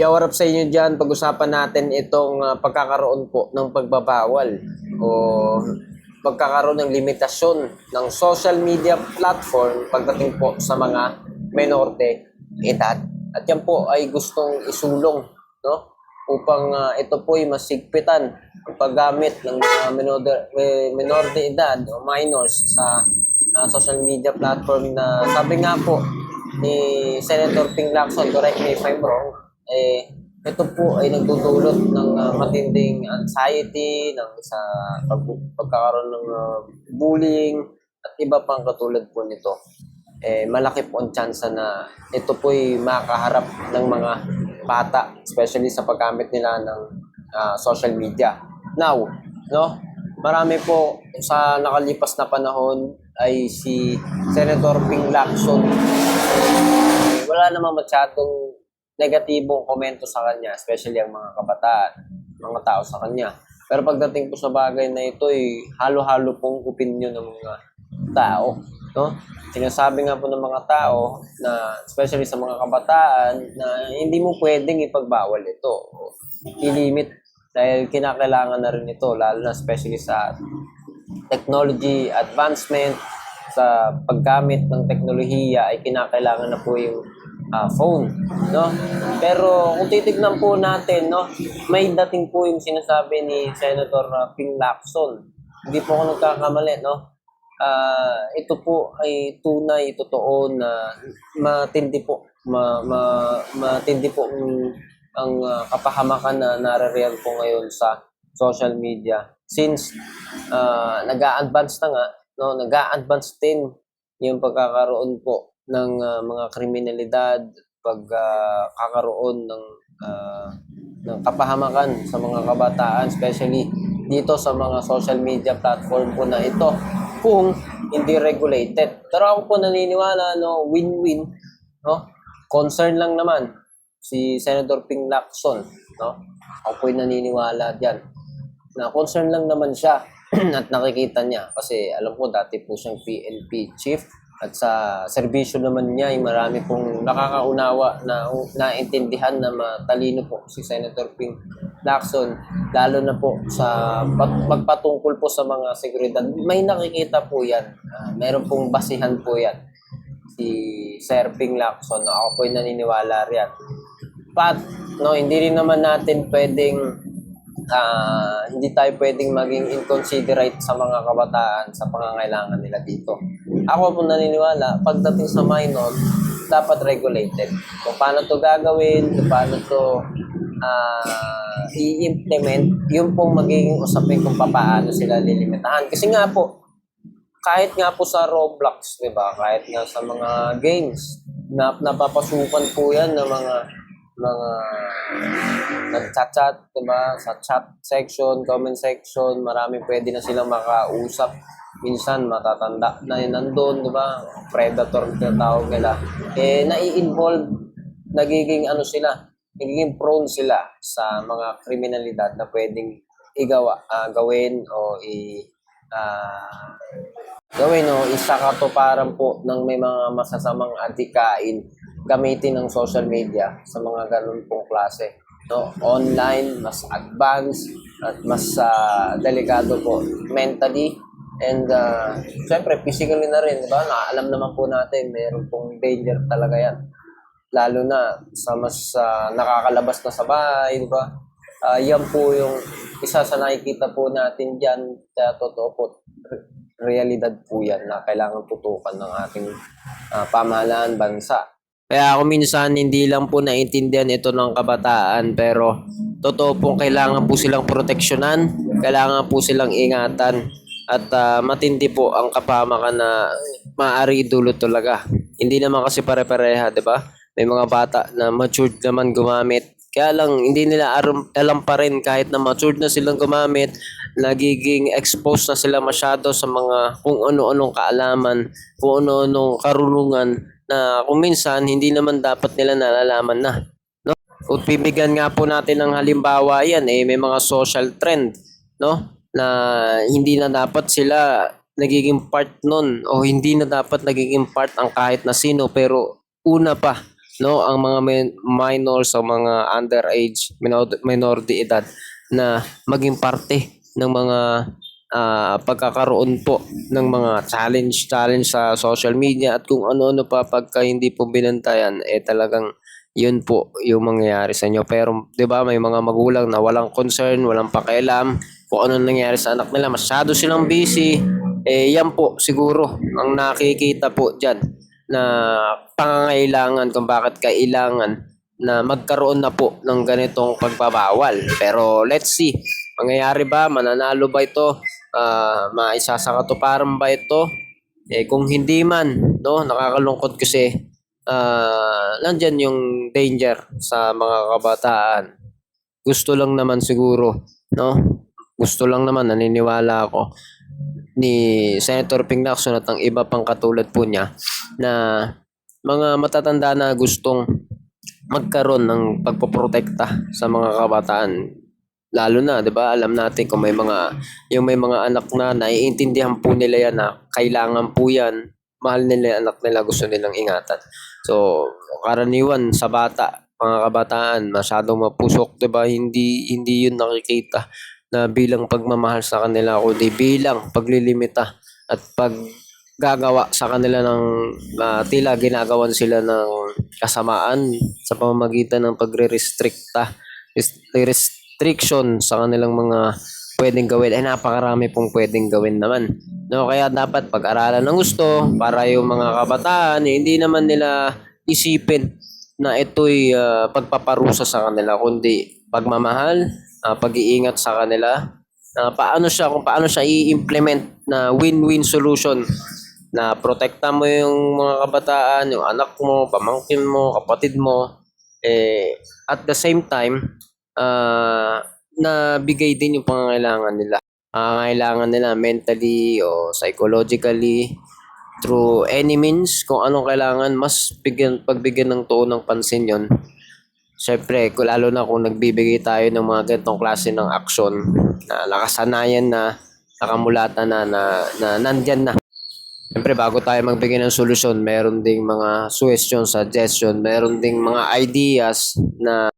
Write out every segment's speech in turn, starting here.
Up sa inyo dyan? Pag-usapan natin itong ah, pagkakaroon po ng pagbabawal o pagkakaroon ng limitasyon ng social media platform pagdating po sa mga minorte edad. At yan po ay gustong isulong no? upang ah, ito po ay masigpitan ang paggamit ng mga minor, de edad o minors sa ah, social media platform na sabi nga po ni Senator Ping Lacson, correct me if I'm wrong, eh, ito po ay nagdudulot ng ah, matinding anxiety, ng sa pag, pagkakaroon ng ah, bullying, at iba pang katulad po nito. Eh, malaki po ang tsansa na ito po ay makaharap ng mga bata, especially sa paggamit nila ng ah, social media. Now, no, marami po sa nakalipas na panahon ay si Senator Ping Lacson eh, wala namang masyadong negatibong komento sa kanya, especially ang mga kabataan, mga tao sa kanya. Pero pagdating po sa bagay na ito, ay halo-halo pong opinion ng mga tao. No? Sinasabi nga po ng mga tao na especially sa mga kabataan na hindi mo pwedeng ipagbawal ito. o I-limit dahil kinakailangan na rin ito lalo na especially sa technology advancement sa paggamit ng teknolohiya ay kinakailangan na po yung ah, phone, no? Pero kung titignan po natin, no, may dating po yung sinasabi ni Senator ah, Ping Lacson. Hindi po ako nagkakamali, no? Ah, ito po ay tunay, totoo na matindi po, ma, ma, matindi po ang, ang ah, kapahamakan na naririyan po ngayon sa social media. Since ah, nag-a-advance na nga, no, nag-a-advance din yung pagkakaroon po ng ah, mga kriminalidad, pagkakaroon ng ah, ng kapahamakan sa mga kabataan, especially dito sa mga social media platform po na ito kung hindi regulated. Pero ako po naniniwala no win-win no? Concern lang naman si Senator Ping Lacson no? Ako po naniniwala diyan na concern lang naman siya at nakikita niya kasi alam ko dati po siyang PNP chief at sa serbisyo naman niya ay marami pong nakakaunawa na naintindihan na matalino po si Senator Ping Lacson lalo na po sa pag- pagpatungkol po sa mga seguridad. May nakikita po yan. Ah, meron pong basihan po yan si Sir Ping Lacson. Ako po naniniwala riyan. Pat, no, hindi rin naman natin pwedeng ah, hindi tayo pwedeng maging inconsiderate sa mga kabataan sa pangangailangan nila dito. Ako po naniniwala, pagdating sa minor, dapat regulated. Kung paano to gagawin, kung paano to ah, i-implement, yun pong magiging usapin kung paano sila lilimitahan. Kasi nga po, kahit nga po sa Roblox, di ba? Kahit nga sa mga games, na napapasukan po yan ng mga mga nag-chat-chat, di ba? Sa chat section, comment section, marami pwede na silang makausap. Minsan, matatanda na yun nandun, di ba? Predator na tawag nila. Eh, nai-involve, nagiging ano sila, nagiging prone sila sa mga kriminalidad na pwedeng igawa, ah, gawin o i ah, gawin o isa katuparan po ng may mga masasamang adikain gamitin ng social media sa mga ganun pong klase. No? Online, mas advanced at mas ah, delikado po mentally and uh, syempre physically na rin, di ba? Na, alam naman po natin, meron pong danger talaga yan. Lalo na sa mas ah, nakakalabas na sa bahay, di ba? Ah, yan po yung isa sa nakikita po natin dyan, kaya totoo po, re- realidad po yan na kailangan tutukan ng ating ah, pamahalaan bansa. Kaya ako minsan hindi lang po naintindihan ito ng kabataan pero totoo pong kailangan po silang proteksyonan, kailangan po silang ingatan at ah, matindi po ang kapamakan na maaari dulot talaga. Hindi naman kasi pare-pareha, 'di ba? May mga bata na matured naman gumamit. Kaya lang hindi nila aram, alam pa rin kahit na matured na silang gumamit, nagiging exposed na sila masyado sa mga kung ano-anong kaalaman, kung ano-anong karunungan na kung minsan hindi naman dapat nila nalalaman na. No? Kung bibigyan nga po natin ng halimbawa yan, eh, may mga social trend, no? Na hindi na dapat sila nagiging part nun o hindi na dapat nagiging part ang kahit na sino pero una pa no ang mga min- minor sa mga underage minor, minor de edad na maging parte ng mga ah, pagkakaroon po ng mga challenge challenge sa social media at kung ano-ano pa pagka hindi po binantayan eh talagang yun po yung mangyayari sa inyo. Pero 'di ba may mga magulang na walang concern walang pakialam kung ano nangyayari sa anak nila masyado silang busy eh yan po siguro ang nakikita po diyan na pangangailangan kung bakit kailangan na magkaroon na po ng ganitong pagbabawal. Pero let's see, mangyayari ba? Mananalo ba ito? Ah, maisa sa katuparan ba ito? Eh kung hindi man, no, nakakalungkot kasi ah nandyan yung danger sa mga kabataan. Gusto lang naman siguro, no? Gusto lang naman, naniniwala ako ni Senator Ping Lacson at ang iba pang katulad po niya na mga matatanda na gustong magkaroon ng pagpoprotekta sa mga kabataan. Lalo na 'di ba? Alam natin kung may mga yung may mga anak na naiintindihan po nila yan na kailangan po yan. Mahal nila yung anak nila gusto nilang ingatan. So karaniwan sa bata mga kabataan masyadong mapusok 'di ba? Hindi hindi yun nakikita na bilang pagmamahal sa kanila kundi bilang paglilimita at pag gagawa sa kanila ng ah, tila ginagawan sila ng kasamaan sa pamamagitan ng pagre-restricta res- restriction sa kanilang mga pwedeng gawin. Ay napakarami pong pwedeng gawin naman. No kaya dapat pag-aralan ng gusto para yung mga kabataan eh, hindi naman nila isipin na ito'y ah, pagpaparusa sa kanila kundi pagmamahal ah, pag-iingat sa kanila na paano siya kung paano siya i-implement na win-win solution na protekta mo yung mga kabataan, yung anak mo, pamangkin mo, kapatid mo eh at the same time ah na bigay din yung pangangailangan nila. Pangangailangan nila mentally o psychologically through any means kung anong kailangan mas bigyan pagbigyan ng tuon ng pansin yon Siyempre, kung lalo na kung nagbibigay tayo ng mga ganitong klase ng aksyon na nakasanayan na, nakamulatan na, na, na nandyan na. Siyempre, bago tayo magbigay ng solusyon, meron ding mga suggestion, suggestion, meron ding mga ideas na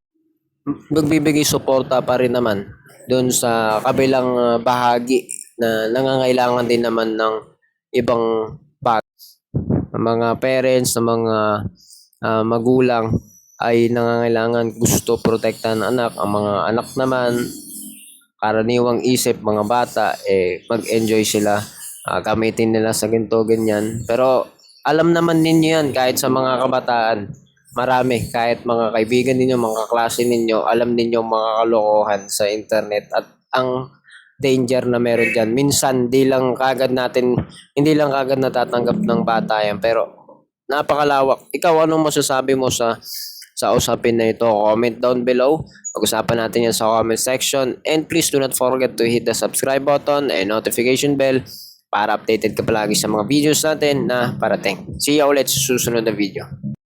magbibigay suporta pa rin naman doon sa kabilang ah, bahagi na nangangailangan din naman ng ibang bag. Ang mga parents, ng mga ah, magulang ay nangangailangan gusto protektahan ng anak. Ang mga anak naman, karaniwang isip mga bata, eh mag-enjoy sila. Ah, gamitin nila sa ginto, ganyan. Pero alam naman ninyo yan kahit sa mga kabataan. Marami, kahit mga kaibigan ninyo, mga kaklase ninyo, alam ninyo mga kalokohan sa internet at ang danger na meron dyan. Minsan, di lang kagad natin, hindi lang kagad natatanggap ng bata yan. Pero napakalawak. Ikaw, anong masasabi mo sa sa usapin na ito? Comment down below. Pag-usapan natin yan sa comment section. And please do not forget to hit the subscribe button and notification bell para updated ka palagi sa mga videos natin na parating. See you ulit sa susunod na video.